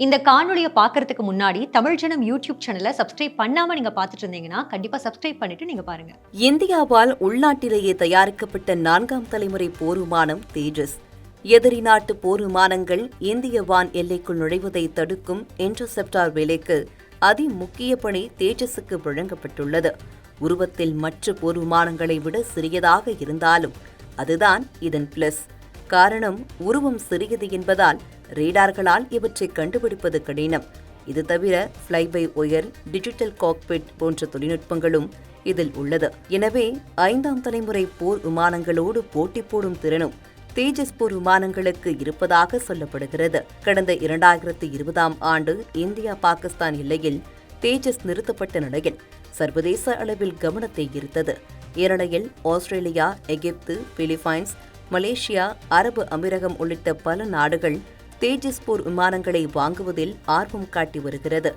இந்த காணொலியை பார்க்கறதுக்கு முன்னாடி தமிழ் ஜனம் யூடியூப் சேனலை சப்ஸ்கிரைப் பண்ணாம நீங்க பார்த்துட்டு இருந்தீங்கன்னா கண்டிப்பா சப்ஸ்கிரைப் பண்ணிட்டு நீங்க பாருங்க. இந்தியாவால் உள்நாட்டிலேயே தயாரிக்கப்பட்ட நான்காம் தலைமுறை போர் விமானம் தேஜஸ். எதிரி நாட்டு போர் விமானங்கள் இந்திய வான் எல்லைக்குள் நுழைவதை தடுக்கும் இன்டர்செப்டார் வேலைக்கு அதிமுக்கிய பணி தேஜஸுக்கு வழங்கப்பட்டுள்ளது. உருவத்தில் மற்ற போர் விமானங்களை விட சிறியதாக இருந்தாலும் அதுதான் இதன் பிளஸ் காரணம் உருவம் சிறியது என்பதால் ரேடார்களால் இவற்றை கண்டுபிடிப்பது கடினம். இது தவிர fly by wire digital cockpit போன்ற தொழில்நுட்பங்களும் இதில் உள்ளது. எனவே ஐந்தாம் தலைமுறை போர் விமானங்களோடு போட்டி போடும் திறனும் தேஜஸ் போர் விமானங்களுக்கு இருப்பதாக சொல்லப்படுகிறது. கடந்த இரண்டாயிரத்து இருபதாம் ஆண்டு இந்தியா பாகிஸ்தான் எல்லையில் தேஜஸ் நிறுத்தப்பட்ட நிலையில் சர்வதேச அளவில் கவனத்தை ஈர்த்தது. இந்நிலையில் ஆஸ்திரேலியா எகிப்து பிலிப்பைன்ஸ் மலேசியா அரபு அமீரகம் உள்ளிட்ட பல நாடுகள் தேஜஸ் போர் விமானங்களை வாங்குவதில் ஆர்வம் காட்டி வருகிறது.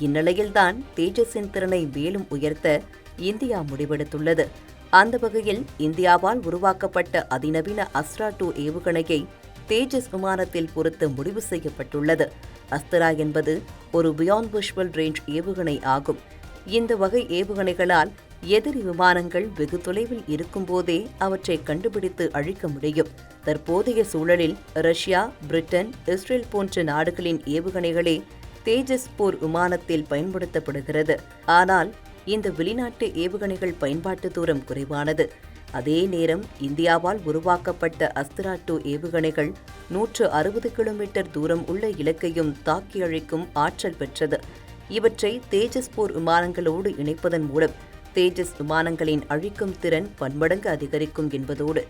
இந்நிலையில்தான் தேஜஸின் திறனை மேலும் உயர்த்த இந்தியா முடிவெடுத்துள்ளது. அந்த வகையில் இந்தியாவால் உருவாக்கப்பட்ட அதிநவீன அஸ்ரா டூ ஏவுகணையை தேஜஸ் விமானத்தில் பொருத்த முடிவு செய்யப்பட்டுள்ளது. அஸ்திரா என்பது ஒரு பியாண்ட் விஷுவல் ரேஞ்ச் ஏவுகணை ஆகும். இந்த வகை ஏவுகணைகளால் எதிரி விமானங்கள் வெகு தொலைவில் இருக்கும்போதே அவற்றை கண்டுபிடித்து அழிக்க முடியும். தற்போதைய சூழலில் ரஷ்யா பிரிட்டன் இஸ்ரேல் போன்ற நாடுகளின் ஏவுகணைகளே தேஜஸ் போர் விமானத்தில் பயன்படுத்தப்படுகிறது. ஆனால் இந்த வெளிநாட்டு ஏவுகணைகள் பயன்பாட்டு தூரம் குறைவானது. அதே நேரம் இந்தியாவால் உருவாக்கப்பட்ட அஸ்திரா டூ ஏவுகணைகள் நூற்று அறுபது கிலோமீட்டர் தூரம் உள்ள இலக்கையும் தாக்கி அழிக்கும் ஆற்றல் பெற்றது. இவற்றை தேஜஸ் போர் விமானங்களோடு இணைப்பதன் மூலம் தேஜஸ் விமானங்களின் அழிக்கும் திறன் பன்மடங்கு அதிகரிக்கும் என்பதோடு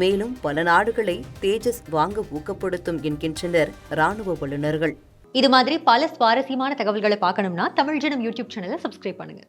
மேலும் பல நாடுகளை தேஜஸ் வாங்க ஊக்கப்படுத்தும் என்கின்றனர் ராணுவ வல்லுநர்கள். இது மாதிரி பல சுவாரஸ்யமான தகவல்களை பார்க்கணும்னா தமிழ் ஜனம் யூடியூப் சேனலை சப்ஸ்கிரைப் பண்ணுங்க.